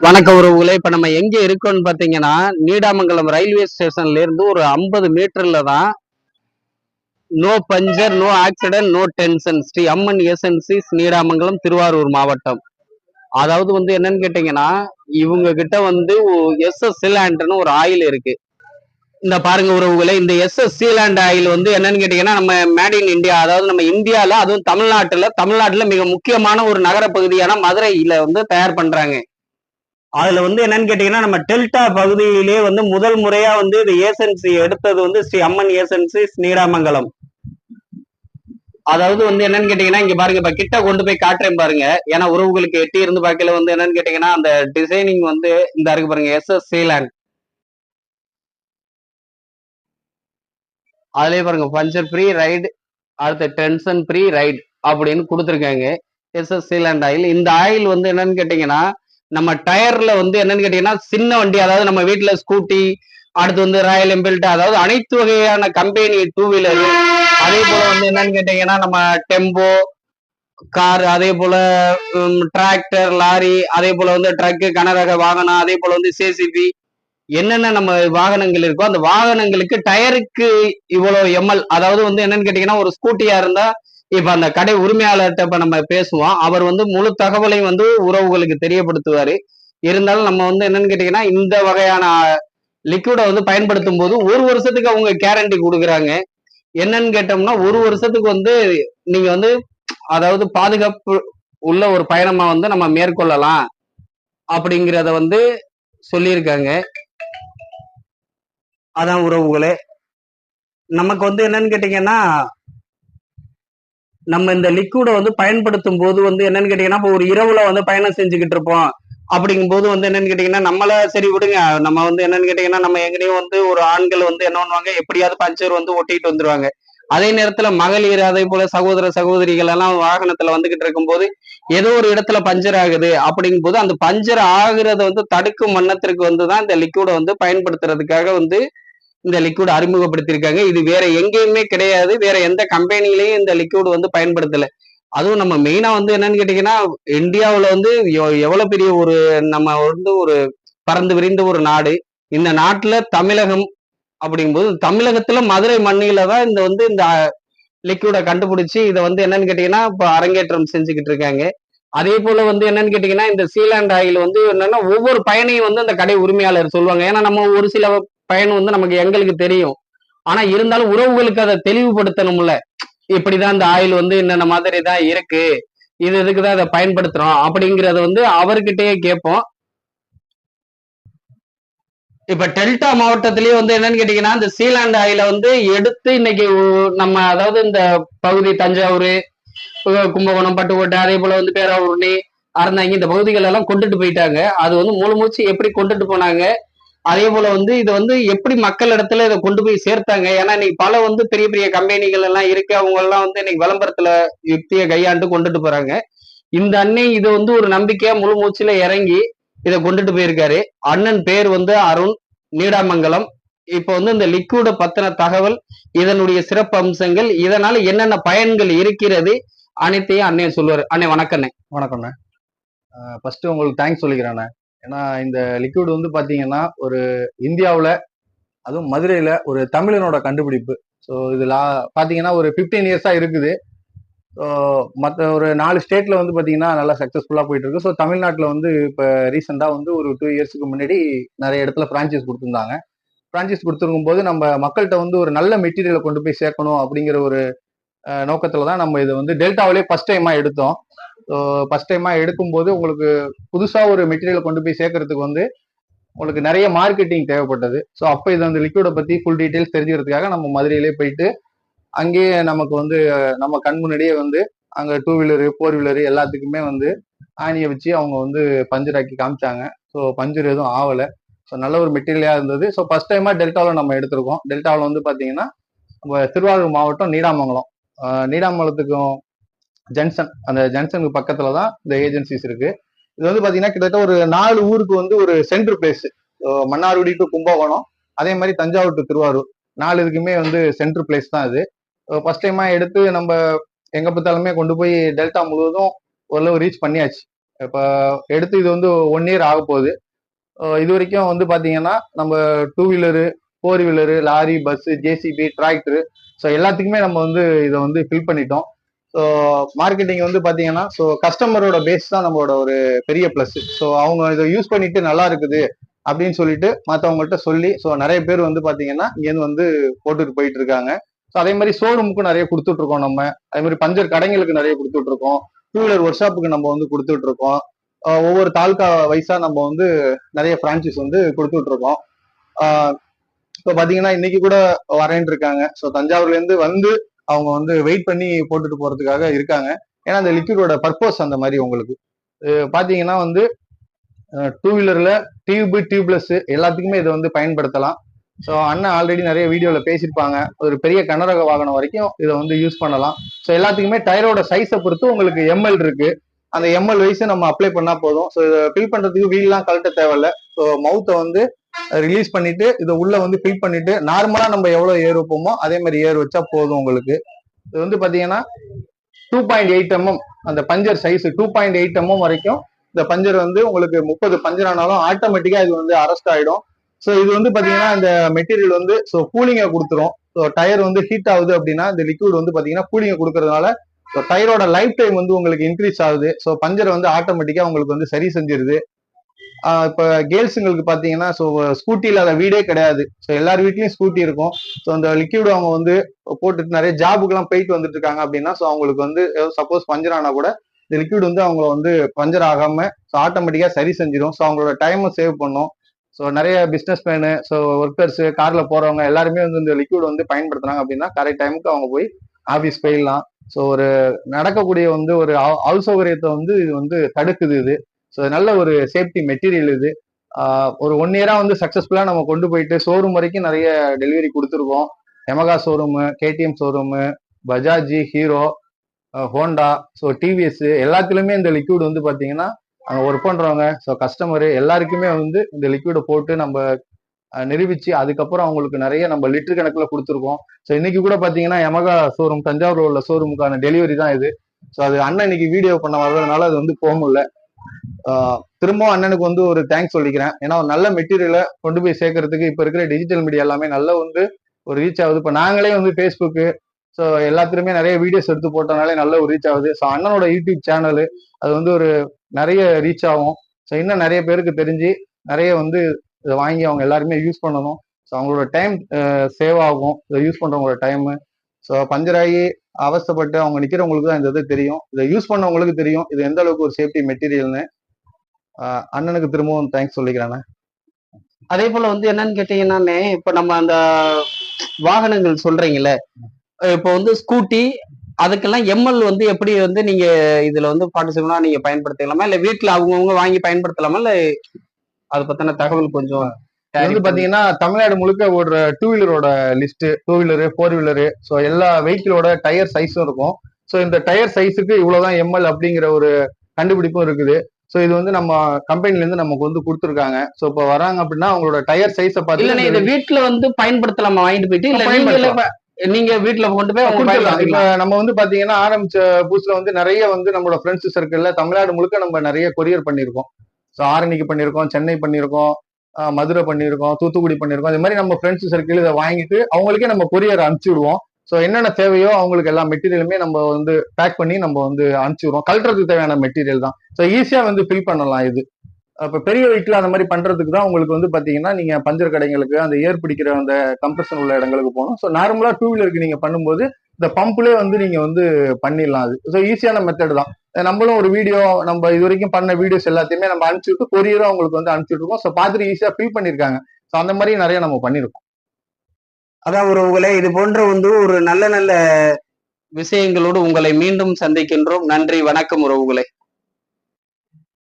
வணக்கம் உறவுகளே இப்ப நம்ம எங்க இருக்கோம்னு பாத்தீங்கன்னா நீடாமங்கலம் ரயில்வே ஸ்டேஷன்ல இருந்து ஒரு ஐம்பது மீட்டர்ல தான் no puncture no accident no tension Sri Amman எஸ்என்சிஸ் Needamangalam Thiruvarur மாவட்டம். அதாவது வந்து என்னன்னு கேட்டீங்கன்னா இவங்க கிட்ட வந்து எஸ்எஸ் எஸ் சீலாண்ட்னு ஒரு ஆயில் இருக்கு. இந்த பாருங்க உறவுகளே இந்த எஸ்எஸ் சீலாண்ட் ஆயில் வந்து என்னன்னு கேட்டீங்கன்னா நம்ம மேட் இன் இந்தியா அதாவது நம்ம இந்தியால அதுவும் தமிழ்நாட்டுல தமிழ்நாட்டுல மிக முக்கியமான ஒரு நகர பகுதியான மதுரையில வந்து தயார் பண்றாங்க. அதுல வந்து என்னன்னு கேட்டீங்கன்னா நம்ம டெல்டா பகுதியிலே வந்து முதல் முறையா வந்து இந்த ஏசன்சி எடுத்தது வந்து ஸ்ரீ அம்மன் ஏசன்சி ஸ்ரீராமங்கலம். அதாவது வந்து என்னன்னு கேட்டீங்கன்னா இங்க பாருங்க இப்ப கிட்ட கொண்டு போய் காட்டுறேன் பாருங்க. ஏன்னா உறவுகளுக்கு எட்டி இருந்து பார்க்கல வந்து என்னன்னு கேட்டீங்கன்னா அந்த டிசைனிங் வந்து இந்த இருக்கு பாருங்க எஸ் எஸ் சீலாண்ட் அதுலயே பாருங்க பஞ்சர் ஃப்ரீ ரைடு அடுத்த டென்ஷன் ஃப்ரீ ரைடு அப்படின்னு கொடுத்துருக்காங்க. எஸ் எஸ் சீலாண்ட் ஆயில் இந்த ஆயில் வந்து என்னன்னு கேட்டீங்கன்னா நம்ம டயர்ல வந்து என்னன்னு கேட்டீங்கன்னா சின்ன வண்டி அதாவது நம்ம வீட்டுல ஸ்கூட்டி அடுத்து வந்து ராயல் என்ஃபீல்டு அதாவது அனைத்து வகையான கம்பெனி டூ வீலர் அதே போல வந்து என்னன்னு கேட்டீங்கன்னா நம்ம டெம்போ கார் அதே போல டிராக்டர் லாரி அதே போல வந்து ட்ரக்கு கனரக வாகனம் அதே போல வந்து சேசிபி என்னென்ன நம்ம வாகனங்கள் இருக்கோ அந்த வாகனங்களுக்கு டயருக்கு இவ்வளவு எம்எல் அதாவது வந்து என்னன்னு கேட்டீங்கன்னா ஒரு ஸ்கூட்டியா இருந்தா இப்ப அந்த கடை உரிமையாளர்கிட்ட இப்ப நம்ம பேசுவோம். அவர் வந்து முழு தகவலையும் வந்து உறவுகளுக்கு தெரியப்படுத்துவாரு. இருந்தாலும் நம்ம வந்து என்னன்னு கேட்டீங்கன்னா இந்த வகையான லிக்விடை வந்து பயன்படுத்தும் போது ஒரு வருஷத்துக்கு அவங்க கேரண்டி கொடுக்குறாங்க. என்னன்னு கேட்டோம்னா ஒரு வருஷத்துக்கு வந்து நீங்க வந்து அதாவது பாதுகாப்பு உள்ள ஒரு பயணமா வந்து நம்ம மேற்கொள்ளலாம் அப்படிங்கிறத வந்து சொல்லியிருக்காங்க. அதான் உறவுகளே. நமக்கு வந்து என்னன்னு கேட்டீங்கன்னா நம்ம இந்த லிக்விடை வந்து பயன்படுத்தும் போது வந்து என்னன்னு கேட்டீங்கன்னா இப்போ ஒரு இரவுல வந்து பயணம் செஞ்சுக்கிட்டு இருப்போம். அப்படிங்கும் போது வந்து என்னன்னு கேட்டீங்கன்னா நம்மள சரி விடுங்க. நம்ம வந்து என்னன்னு கேட்டீங்கன்னா நம்ம எங்கேயும் வந்து ஒரு ஆண்கள் வந்து என்ன பண்ணுவாங்க எப்படியாவது பஞ்சர் வந்து ஒட்டிட்டு வந்துருவாங்க. அதே நேரத்துல மகளிர் அதே போல சகோதர சகோதரிகள் எல்லாம் வாகனத்துல வந்துகிட்டு இருக்கும்போது ஏதோ ஒரு இடத்துல பஞ்சர் ஆகுது அப்படிங்கும் போது அந்த பஞ்சர் ஆகுறத வந்து தடுக்கும் வண்ணத்திற்கு வந்து தான் இந்த லிக்விடை வந்து பயன்படுத்துறதுக்காக வந்து இந்த லிக்விட் அறிமுகப்படுத்தியிருக்காங்க. இது வேற எங்கேயுமே கிடையாது. வேற எந்த கம்பெனிலையும் இந்த லிக்விட் வந்து பயன்படுத்தல. அதுவும் நம்ம மெயினா வந்து என்னன்னு கேட்டீங்கன்னா இந்தியாவில் வந்து எவ்வளவு பெரிய ஒரு நம்ம வந்து ஒரு பறந்து விரிந்த ஒரு நாடு. இந்த நாட்டுல தமிழகம் அப்படிங்கும்போது தமிழகத்துல மதுரை மண்ணில தான் இந்த வந்து இந்த லிக்விட கண்டுபிடிச்சி இதை வந்து என்னன்னு கேட்டீங்கன்னா இப்போ அரங்கேற்றம் செஞ்சுக்கிட்டு இருக்காங்க. அதே போல வந்து என்னன்னு கேட்டீங்கன்னா இந்த சீலாண்ட் ஆயில் வந்து என்னன்னா ஒவ்வொரு பயனையும் வந்து அந்த கடை உரிமையாளர் சொல்லுவாங்க. ஏன்னா நம்ம ஒரு சில பயன் வந்து நமக்கு எங்களுக்கு தெரியும். ஆனா இருந்தாலும் உறவுகளுக்கு அதை தெளிவுபடுத்தணும்ல. இப்படிதான் இந்த ஆயில் வந்து என்னென்ன மாதிரி தான் இருக்கு. இது இதுக்கு தான் அதை பயன்படுத்துறோம் அப்படிங்கறத வந்து அவர்கிட்டயே கேட்போம். இப்ப டெல்டா மாவட்டத்திலேயே வந்து என்னன்னு கேட்டீங்கன்னா இந்த சீலாண்ட் ஆயில வந்து எடுத்து இன்னைக்கு நம்ம அதாவது இந்த பகுதி தஞ்சாவூர் கும்பகோணம் பட்டுக்கோட்டை அதே போல வந்து பேராவூர்ணி அறந்தாங்க இந்த பகுதிகள் எல்லாம் கொண்டுட்டு போயிட்டாங்க. அது வந்து முழு மூச்சு எப்படி கொண்டுட்டு போனாங்க? அதே போல வந்து இதை வந்து எப்படி மக்கள் இடத்துல இதை கொண்டு போய் சேர்த்தாங்க? ஏன்னா இன்னைக்கு பல வந்து பெரிய பெரிய கம்பெனிகள் எல்லாம் இருக்கு. அவங்க எல்லாம் வந்து இன்னைக்கு விளம்பரத்துல யுக்தியை கையாண்டு கொண்டுட்டு போறாங்க. இந்த அன்னை இது வந்து ஒரு நம்பிக்கையா முழு மூச்சுல இறங்கி இதை கொண்டுட்டு போயிருக்காரு. அண்ணன் பேர் வந்து அருண் நீடாமங்கலம். இப்போ வந்து இந்த லிக்விட பத்தின தகவல் இதனுடைய சிறப்பு அம்சங்கள் இதனால என்னென்ன பயன்கள் இருக்கிறது அனைத்தையும் அண்ணன் சொல்லுவாரு. அண்ணே வணக்கண்ணே வணக்கம்ண்ணே. ஃபர்ஸ்ட் உங்களுக்கு தேங்க்ஸ் சொல்லிக்கிறேண்ணே ஏன்னா இந்த லிக்விட் வந்து பார்த்தீங்கன்னா ஒரு இந்தியாவில் அதுவும் மதுரையில் ஒரு தமிழனோட கண்டுபிடிப்பு. ஸோ இதில் பார்த்தீங்கன்னா ஒரு ஃபிஃப்டீன் இயர்ஸாக இருக்குது. ஸோ மற்ற ஒரு நாலு ஸ்டேட்டில் வந்து பார்த்தீங்கன்னா நல்லா சக்ஸஸ்ஃபுல்லாக போயிட்டு இருக்கு ஸோ தமிழ்நாட்டில் வந்து இப்போ ரீசெண்டாக வந்து ஒரு டூ இயர்ஸ்க்கு முன்னாடி நிறைய இடத்துல ஃப்ரான்ச்சைஸ் கொடுத்துருந்தாங்க. ஃப்ரான்ச்சைஸ் கொடுத்துருக்கும் போது நம்ம மக்கள்கிட்ட வந்து ஒரு நல்ல மெட்டீரியலை கொண்டு போய் சேர்க்கணும் அப்படிங்கிற ஒரு நோக்கத்தில் தான் நம்ம இதை வந்து டெல்டாவிலே ஃபர்ஸ்ட் டைமாக எடுத்தோம். ஃபர்ஸ்ட் டைமாக எடுக்கும்போது உங்களுக்கு புதுசாக ஒரு மெட்டீரியலை கொண்டு போய் சேர்க்கறதுக்கு வந்து உங்களுக்கு நிறைய மார்க்கெட்டிங் தேவைப்பட்டது. ஸோ அப்போ இது அந்த லிக்யூடை பற்றி ஃபுல் டீட்டெயில்ஸ் தெரிஞ்சுக்கிறதுக்காக நம்ம மதுரையிலே போயிட்டு அங்கேயே நமக்கு வந்து நம்ம கண் முன்னாடியே வந்து அங்கே டூ வீலரு ஃபோர் வீலரு எல்லாத்துக்குமே வந்து ஆணியை வச்சு அவங்க வந்து பஞ்சர் ஆக்கி காமிச்சாங்க. ஸோ பஞ்சர் எதுவும் ஆகலை. ஸோ நல்ல ஒரு மெட்டீரியலாக இருந்தது. ஸோ ஃபர்ஸ்ட் டைமாக டெல்டாவில் நம்ம எடுத்திருக்கோம். டெல்டாவில் வந்து பார்த்தீங்கன்னா நம்ம திருவாரூர் மாவட்டம் நீடாமங்கலம். நீடாமங்கலத்துக்கும் ஜங்ஷன் அந்த ஜங்ஷனுக்கு பக்கத்துல தான் இந்த ஏஜென்சிஸ் இருக்கு. இது வந்து பாத்தீங்கன்னா கிட்டத்தட்ட ஒரு நாலு ஊருக்கு வந்து ஒரு centre place Mannargudi to Kumbakonam அதே மாதிரி தஞ்சாவூர் டு திருவாரூர். நாலு இதுக்குமே வந்து சென்ட்ரு பிளேஸ் தான் இது. ஃபர்ஸ்ட் டைமா எடுத்து நம்ம எங்க பார்த்தாலுமே கொண்டு போய் டெல்டா முழுவதும் ஓரளவு ரீச் பண்ணியாச்சு. இப்போ எடுத்து இது வந்து ஒன் இயர் ஆக போகுது. இது வரைக்கும் வந்து பார்த்தீங்கன்னா நம்ம two wheeler four wheeler lorry bus JCB tractor so எல்லாத்துக்குமே நம்ம வந்து இதை வந்து ஃபில் பண்ணிட்டோம். ஸோ மார்க்கெட்டிங் வந்து பார்த்தீங்கன்னா ஸோ கஸ்டமரோட பேஸ் தான் நம்மளோட ஒரு பெரிய ப்ளஸ் ஸோ அவங்க இதை யூஸ் பண்ணிட்டு நல்லா இருக்குது அப்படின்னு சொல்லிட்டு மற்றவங்கள்ட்ட சொல்லி ஸோ நிறைய பேர் வந்து பார்த்தீங்கன்னா இங்கேருந்து வந்து போட்டுட்டு போயிட்டு இருக்காங்க. ஸோ அதே மாதிரி ஷோரூமுக்கும் நிறைய கொடுத்துட்டு இருக்கோம் நம்ம. அதே மாதிரி பஞ்சர் கடைங்களுக்கு நிறைய கொடுத்துட்டு இருக்கோம். டூ வீலர் ஒர்க் ஷாப்புக்கு நம்ம வந்து கொடுத்துட்டு இருக்கோம். ஒவ்வொரு தாலுக்கா வைஸா நம்ம வந்து நிறைய பிரான்ச்சஸ் வந்து கொடுத்துட்டு இருக்கோம். இப்போ பார்த்தீங்கன்னா இன்னைக்கு கூட வரேன் இருக்காங்க. ஸோ தஞ்சாவூர்லேருந்து வந்து அவங்க வந்து வெயிட் பண்ணி போட்டுட்டு போறதுக்காக இருக்காங்க. ஏன்னா அந்த லிக்யூடோட பர்பஸ் அந்த மாதிரி உங்களுக்கு. பார்த்தீங்கன்னா பாத்தீங்கன்னா வந்து டூ வீலர்ல டியூப் டியூப்லெஸ் எல்லாத்துக்குமே இதை வந்து பயன்படுத்தலாம். ஸோ அண்ணன் ஆல்ரெடி நிறைய வீடியோவில் பேசியிருப்பாங்க. ஒரு பெரிய கனரக வாகனம் வரைக்கும் இதை வந்து யூஸ் பண்ணலாம். ஸோ எல்லாத்துக்குமே டயரோட சைஸை பொறுத்து உங்களுக்கு எம்எல் இருக்கு. அந்த எம்எல் வயசு நம்ம அப்ளை பண்ணா போதும். ஸோ இதை ஃபில் பண்றதுக்கு வீல்லாம் கழட்ட தேவையில்ல. ஸோ மவுத்தை வந்து ரிலீஸ் பண்ணிட்டு இதை உள்ள வந்து ஃபில் பண்ணிட்டு நார்மலா நம்ம எவ்வளவு ஏர் வைப்போமோ அதே மாதிரி ஏர் வச்சா போதும் உங்களுக்கு. இது வந்து பாத்தீங்கன்னா டூ பாயிண்ட் எயிட் எம்எம் அந்த puncture size two point eight mm வரைக்கும் இந்த பஞ்சர் வந்து உங்களுக்கு முப்பது பஞ்சர் ஆனாலும் ஆட்டோமேட்டிக்கா இது வந்து அரெஸ்ட் ஆயிடும். ஸோ இது வந்து பாத்தீங்கன்னா இந்த மெட்டீரியல் வந்து ஸோ கூலிங்கை கொடுத்துரும். ஸோ டயர் வந்து ஹீட் ஆகுது அப்படின்னா இந்த லிக்விட் வந்து பாத்தீங்கன்னா கூலிங்கை கொடுக்கறதுனால ஸோ டயரோட லைஃப் டைம் வந்து உங்களுக்கு இன்க்ரீஸ் ஆகுது. ஸோ பஞ்சர் வந்து ஆட்டோமேட்டிக்கா உங்களுக்கு வந்து சரி செஞ்சிருது. இப்போ கேர்ள்ஸுங்களுக்கு பார்த்தீங்கன்னா ஸோ ஸ்கூட்டி இல்லாத வீடே கிடையாது. ஸோ எல்லார் வீட்லேயும் ஸ்கூட்டி இருக்கும். ஸோ அந்த லிக்யூட் அவங்க வந்து போட்டுட்டு நிறைய ஜாபுக்குலாம் போயிட்டு வந்துட்டு இருக்காங்க அப்படின்னா ஸோ அவங்களுக்கு வந்து சப்போஸ் பஞ்சர் ஆனால் கூட இந்த லிக்யூட் வந்து அவங்கள வந்து பஞ்சர் ஆகாமல் ஸோ ஆட்டோமேட்டிக்காக சரி செஞ்சிடும். ஸோ அவங்களோட டைமை சேவ் பண்ணும். ஸோ நிறைய பிஸ்னஸ் மேனு ஸோ ஒர்க்கர்ஸு காரில் போகிறவங்க எல்லாருமே வந்து இந்த லிக்யூட் வந்து பயன்படுத்துனாங்க அப்படின்னா கரெக்ட் டைமுக்கு அவங்க போய் ஆஃபீஸ் போயிடலாம். ஸோ ஒரு நடக்கக்கூடிய வந்து ஒரு அவ- அவசௌகரியத்தை வந்து இது வந்து தடுக்குது இது. ஸோ நல்ல ஒரு சேஃப்டி மெட்டீரியல் இது. ஒரு ஒன் இயராக வந்து சக்ஸஸ்ஃபுல்லாக நம்ம கொண்டு போயிட்டு ஷோரூம் வரைக்கும் நிறைய டெலிவரி கொடுத்துருக்கோம். Yamaha showroom KTM showroom Bajaj Hero Honda so TVS எல்லாத்துலேயுமே இந்த லிக்விட் வந்து பார்த்தீங்கன்னா அங்கே ஒர்க் பண்ணுறவங்க ஸோ கஸ்டமரு எல்லாருக்குமே வந்து இந்த லிக்விடை போட்டு நம்ம நிரூபித்து அதுக்கப்புறம் அவங்களுக்கு நிறைய நம்ம லிட்டர் கணக்கில் கொடுத்துருக்கோம். ஸோ இன்னைக்கு கூட பார்த்தீங்கன்னா எமகா ஷோரூம் தஞ்சாவூரில் உள்ள ஷோரூமுக்கான டெலிவரி தான் இது. ஸோ அது அண்ணன் இன்னைக்கு வீடியோ பண்ண வர்றதுனால அது வந்து போக முடியல. திரும்பவும் அண்ணனுக்கு வந்து ஒரு தேங்க்ஸ் சொல்லிக்கிறேன். ஏன்னா ஒரு நல்ல மெட்டீரியலை கொண்டு போய் சேர்க்கறதுக்கு இப்போ இருக்கிற டிஜிட்டல் மீடியா எல்லாமே நல்ல வந்து ஒரு ரீச் ஆகுது. இப்போ நாங்களே வந்து ஃபேஸ்புக்கு ஸோ எல்லாத்துலயுமே நிறைய வீடியோஸ் எடுத்து போட்டனாலே நல்ல ஒரு ரீச் ஆகுது. ஸோ அண்ணனோட யூடியூப் சேனலு அது வந்து ஒரு நிறைய ரீச் ஆகும். ஸோ இன்னும் நிறைய பேருக்கு தெரிஞ்சு நிறைய வந்து இதை வாங்கி அவங்க எல்லாருமே யூஸ் பண்ணணும். ஸோ அவங்களோட டைம் சேவ் ஆகும். இதை யூஸ் பண்ணுறவங்களோட டைமு ஸோ பஞ்சராகி அவஸ்தைப்பட்டு அவங்க நிற்கிறவங்களுக்கு தான் இந்த இது தெரியும். இதை யூஸ் பண்ணவங்களுக்கு தெரியும். இது எந்த அளவுக்கு ஒரு சேஃப்டி மெட்டீரியல்னு அண்ணனுக்கு திரும்பவும் தேங்க்ஸ் சொல்லிக்கிறேன் அதே போல வந்து என்னன்னு கேட்டீங்கன்னானே இப்ப நம்ம அந்த வாகனங்கள் சொல்றீங்கல்ல இப்போ வந்து ஸ்கூட்டி அதுக்கெல்லாம் எம்எல் வந்து எப்படி வந்து நீங்க இதுல வந்து பார்ட்டிசிபனா நீங்க பயன்படுத்திக்கலாமா? இல்ல வீட்டுல அவங்கவுங்க வாங்கி பயன்படுத்தலாமா? இல்ல அது பத்தின தகவல் கொஞ்சம் வந்து பாத்தீங்கன்னா தமிழ்நாடு முழுக்க ஒரு two வீலரோட list two wheeler four wheeler so எல்லா வெஹிக்கிளோட டயர் சைஸும் இருக்கும். ஸோ இந்த டயர் சைஸுக்கு இவ்வளவுதான் எம்எல் அப்படிங்கிற ஒரு கண்டுபிடிப்பும் இருக்குது. ஸோ இது வந்து நம்ம கம்பெனில இருந்து நமக்கு வந்து கொடுத்துருக்காங்க. ஸோ இப்போ வராங்க அப்படின்னா அவங்களோட டயர் சைஸை இல்லண்ணே இதை பார்த்து வீட்டுல வந்து பயன்படுத்தலாமா? வாங்கிட்டு போயிட்டு இல்ல நீங்க வீட்டுல கொண்டு போய் கொடுத்துடலாம். இப்ப நம்ம வந்து பாத்தீங்கன்னா ஆரம்பிச்ச புதுசுல வந்து நிறைய வந்து நம்மளோட ஃப்ரெண்ட்ஸ் சர்க்கிள்ல தமிழ்நாடு முழுக்க நம்ம நிறைய கொரியர் பண்ணியிருக்கோம். ஸோ ஆரணிக்கு பண்ணியிருக்கோம் சென்னை பண்ணியிருக்கோம் ஆஹ் மதுரை பண்ணியிருக்கோம் தூத்துக்குடி பண்ணியிருக்கோம். இது மாதிரி நம்ம ஃப்ரெண்ட்ஸ் சர்க்கிள் இதை வாங்கிட்டு அவங்களுக்கே நம்ம கொரியர் அனுப்பிச்சு விடுவோம். ஸோ என்னென்ன தேவையோ அவங்களுக்கு எல்லா மெட்டீரியலுமே நம்ம வந்து பேக் பண்ணி நம்ம வந்து அனுப்பிச்சிடுவோம் கழட்டுறதுக்கு தேவையான மெட்டீரியல் தான். ஸோ ஈஸியாக வந்து ஃபில் பண்ணலாம் இது. இப்போ பெரிய வெஹிக்கிள் அந்த மாதிரி பண்றதுக்கு தான் உங்களுக்கு வந்து பார்த்தீங்கன்னா நீங்கள் பஞ்சர் கடைங்களுக்கு அந்த ஏர் பிடிக்கிற அந்த கம்ப்ரஷன் உள்ள இடங்களுக்கு போகணும். ஸோ நார்மலாக டூ வீலருக்கு நீங்கள் பண்ணும்போது இந்த பம்ப்லேயே வந்து நீங்கள் வந்து பண்ணிடலாம் அது. ஸோ ஈஸியான மெத்தட் தான். நம்மளும் ஒரு வீடியோ நம்ம இது வரைக்கும் பண்ண வீடியோஸ் எல்லாத்தையுமே நம்ம அனுப்பிச்சுட்டு கொரியரும் அவங்களுக்கு வந்து அனுப்பிச்சுட்டு இருக்கோம். ஸோ பார்த்துட்டு ஈஸியாக ஃபில் பண்ணியிருக்காங்க ஸோ அந்த மாதிரி நிறைய நம்ம பண்ணியிருக்கோம் அதான் உறவுகளே இது போன்ற வந்து ஒரு நல்ல நல்ல விஷயங்களோடு உங்களை மீண்டும் சந்திக்கின்றோம். நன்றி வணக்கம் உறவுகளே.